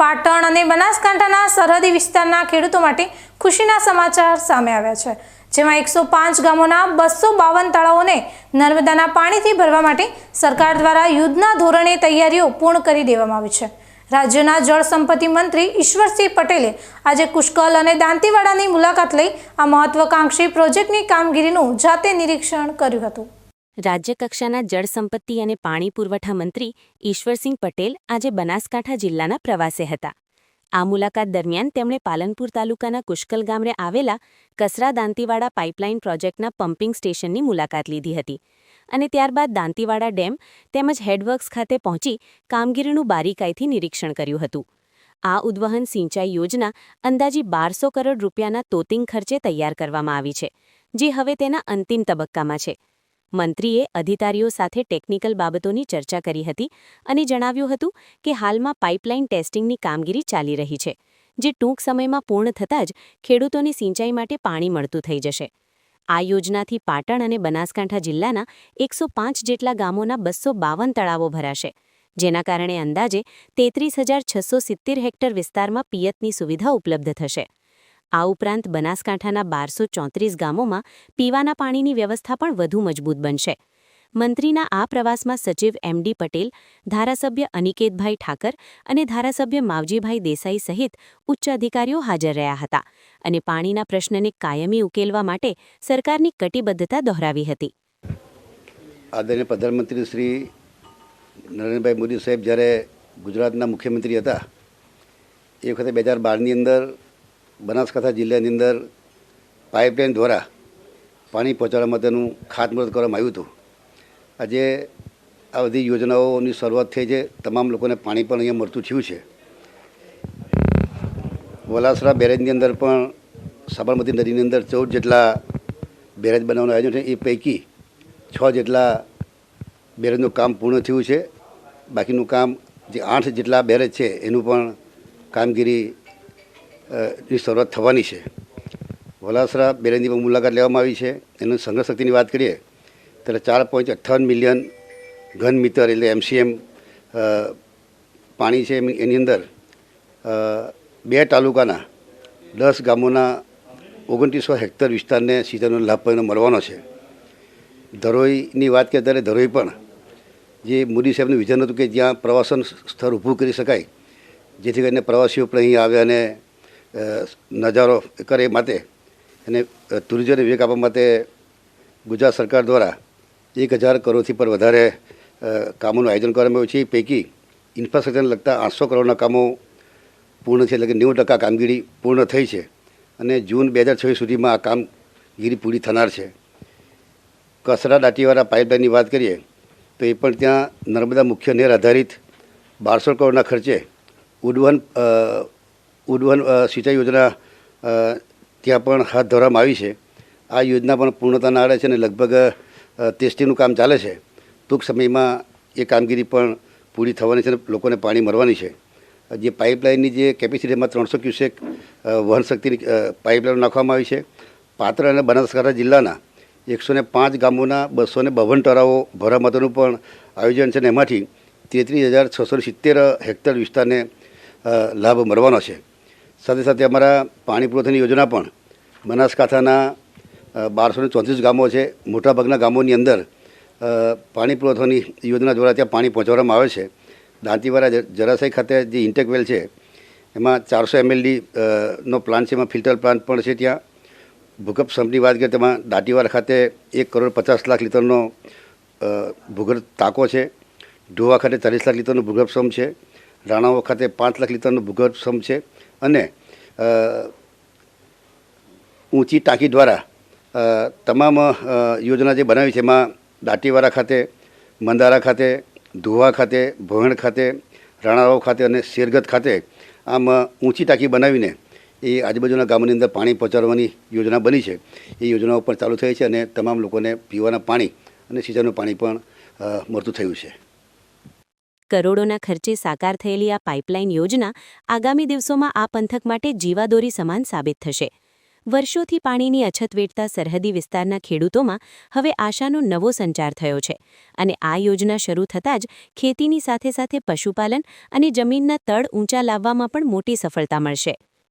પાટણ અને બનાસકાંઠાના સરહદી વિસ્તારના ખેડૂતો માટે ખુશીના સમાચાર સામે આવ્યા છે. જેમાં એકસો પાંચ ગામોના બસો બાવન તળાવોને નર્મદાના પાણીથી ભરવા માટે સરકાર દ્વારા યુદ્ધના ધોરણે તૈયારીઓ પૂર્ણ કરી દેવામાં આવી છે. રાજ્યના જળ સંપત્તિ મંત્રી ઈશ્વરસિંહ પટેલે આજે પુષ્કલ અને દાંતીવાડાની મુલાકાત લઈ આ મહત્વાકાંક્ષી પ્રોજેક્ટની કામગીરીનું જાતે નિરીક્ષણ કર્યું હતું. રાજ્યકક્ષાના જળસંપત્તિ અને પાણી પુરવઠા મંત્રી ઈશ્વરસિંહ પટેલ આજે બનાસકાંઠા જિલ્લાના પ્રવાસે હતા. આ મુલાકાત દરમિયાન તેમણે પાલનપુર તાલુકાના કુશ્કલ ગામરે આવેલા કસરા દાંતીવાડા પાઇપલાઇન પ્રોજેક્ટના પમ્પિંગ સ્ટેશનની મુલાકાત લીધી હતી અને ત્યારબાદ દાંતીવાડા ડેમ તેમજ હેડવર્ક્સ ખાતે પહોંચી કામગીરીનું બારીકાઈથી નિરીક્ષણ કર્યું હતું. આ ઉદ્વહન સિંચાઈ યોજના અંદાજી બારસો કરોડ રૂપિયાના તોતિંગ ખર્ચે તૈયાર કરવામાં આવી છે, જે હવે તેના અંતિમ તબક્કામાં છે. મંત્રીએ અધિકારીઓ સાથે ટેકનિકલ બાબતોની ચર્ચા કરી હતી અને જણાવ્યું હતું કે હાલમાં પાઇપલાઇન ટેસ્ટિંગની કામગીરી ચાલી રહી છે, જે ટૂંક સમયમાં પૂર્ણ થતાં જ ખેડૂતોની સિંચાઈ માટે પાણી મળતું થઈ જશે. આ યોજનાથી પાટણ અને બનાસકાંઠા જિલ્લાના એકસો જેટલા ગામોના બસો તળાવો ભરાશે, જેના કારણે અંદાજે તેત્રીસ હેક્ટર વિસ્તારમાં પિયતની સુવિધા ઉપલબ્ધ થશે. આ ઉપરાંત બનાસકાંઠાના બારસો ચોત્રીસ ગામોમાં પીવાના પાણીની વ્યવસ્થા પણ વધુ મજબૂત બનશે. મંત્રીના આ પ્રવાસમાં સચિવ એમડી પટેલ, ધારાસભ્ય અનિકેતભાઈ ઠાકર અને ધારાસભ્ય માવજીભાઈ દેસાઈ સહિત ઉચ્ચ અધિકારીઓ હાજર રહ્યા હતા અને પાણીના પ્રશ્નને કાયમી ઉકેલવા માટે સરકારની કટિબદ્ધતા દોહરાવી હતી. આદરણીય પ્રધાનમંત્રી શ્રી નરેન્દ્રભાઈ મોદી સાહેબ જ્યારે ગુજરાતના મુખ્યમંત્રી હતા, એ વખતે બે હજાર બારની અંદર બનાસકાંઠા જિલ્લાની અંદર પાઇપલાઇન દ્વારા પાણી પહોંચાડવા માટેનું ખાતમુહૂર્ત કરવામાં આવ્યું હતું. આજે આ બધી યોજનાઓની શરૂઆત થઈ છે. તમામ લોકોને પાણી પણ અહીંયા મળતું થયું છે. વલાસરા બેરેજની અંદર પણ સાબરમતી નદીની અંદર ચૌદ જેટલા બેરેજ બનાવવાનું આયોજન છે. એ પૈકી છ જેટલા બેરેજનું કામ પૂર્ણ થયું છે. બાકીનું કામ જે આઠ જેટલા બેરેજ છે, એનું પણ કામગીરી ની શરૂઆત થવાની છે. વલાસરા પણ મુલાકાત લેવામાં આવી છે. એનું સંગ્રહ શક્તિની વાત કરીએ, ત્યારે ચાર પોઈન્ટ અઠ્ઠાવન મિલિયન ઘન મીટર એટલે એમસીએમ પાણી છે એની અંદર બે તાલુકાના દસ ગામોના ઓગણત્રીસો હેક્ટર વિસ્તારને સિંચાઈનો લાભ પણ મળવાનો છે. ધરોઈની વાત કરીએ ત્યારે ધરોઈ પણ જે મોદી સાહેબનું વિઝન હતું કે જ્યાં પ્રવાસન સ્થળ ઊભું કરી શકાય, જેથી કરીને પ્રવાસીઓ પણ અહીં આવે અને નજારો કરે માટે અને ટુરિઝમને વેગ આપવા માટે ગુજરાત સરકાર દ્વારા એક હજાર કરોડથી પણ વધારે કામોનું આયોજન કરવામાં આવ્યું છે. પૈકી ઇન્ફ્રાસ્ટ્રક્ચરને લગતા આઠસો કરોડના કામો પૂર્ણ છે, એટલે કે નેવું ટકા કામગીરી પૂર્ણ થઈ છે અને જૂન બે હજાર છવ્વીસ સુધીમાં આ કામગીરી પૂરી થનાર છે. કસરા દાંટીવાળા પાઇપલાઇનની વાત કરીએ, તો એ પણ ત્યાં નર્મદા મુખ્ય નહેર આધારિત બારસો કરોડના ખર્ચે ઉડવન ઉડવન સિંચાઈ યોજના ત્યાં પણ હાથ ધરવામાં આવી છે. આ યોજના પણ પૂર્ણતાના આડે છે અને લગભગ ટેસ્ટીનું કામ ચાલે છે. ટૂંક સમયમાં એ કામગીરી પણ પૂરી થવાની છે અને લોકોને પાણી મળવાની છે. જે પાઇપલાઇનની જે કેપેસિટીમાં ત્રણસો ક્યુસેક વહન શક્તિની પાઇપલાઇન નાખવામાં આવી છે. પાત્ર અને બનાસકાંઠા જિલ્લાના એકસો ને પાંચ ગામોના બસો ને બાવન ટરાઓ ભરવા માટેનું પણ આયોજન છે અને એમાંથી તેત્રીસ હજાર છસો સિત્તેર હેક્ટર વિસ્તારને લાભ મળવાનો છે. સાથે સાથે અમારા પાણી પુરવઠાની યોજના પણ બનાસકાંઠાના બારસો ને ચોત્રીસ ગામો છે. મોટાભાગના ગામોની અંદર પાણી પુરવઠાની યોજના દ્વારા ત્યાં પાણી પહોંચાડવામાં આવે છે. દાંતીવાડા જળાશય ખાતે જે ઇન્ટેકવેલ છે, એમાં ચારસો એમએલડી નો પ્લાન્ટ છે. એમાં ફિલ્ટર પ્લાન્ટ પણ છે ત્યાં. ભૂગર્ભ સંપની વાત કરીએ તેમાં દાંતીવાડા ખાતે એક કરોડ પચાસ લાખ લીટરનો ભૂગર્ભ ટાંકો છે. ઢોવા ખાતે ચાલીસ લાખ લીટરનો ભૂગર્ભ સમ છે. રાણાઓ ખાતે પાંચ લાખ લીટરનો ભૂગર્ભ સમ છે. અને ઊંચી ટાંકી દ્વારા તમામ યોજના જે બનાવી છે, એમાં દાંતીવાડા ખાતે, મંદારા ખાતે, ધુવા ખાતે ભોયણ ખાતે, રાણાવાવ ખાતે અને શેરગત ખાતે આમ ઊંચી ટાંકી બનાવીને એ આજુબાજુના ગામોની અંદર પાણી પહોંચાડવાની યોજના બની છે. એ યોજનાઓ પણ ચાલુ થઈ છે અને તમામ લોકોને પીવાના પાણી અને સિંચાઈનું પાણી પણ મળતું થયું છે. કરોડોના ખર્ચે સાકાર થયેલી આ પાઇપલાઇન યોજના આગામી દિવસોમાં આ પંથક માટે જીવાદોરી સમાન સાબિત થશે. વર્ષોથી પાણીની અછત વેઠતા સરહદી વિસ્તારના ખેડૂતોમાં હવે આશાનો નવો સંચાર થયો છે અને આ યોજના શરૂ થતાં જ ખેતીની સાથે સાથે પશુપાલન અને જમીનના તળ ઊંચા લાવવામાં પણ મોટી સફળતા મળશે.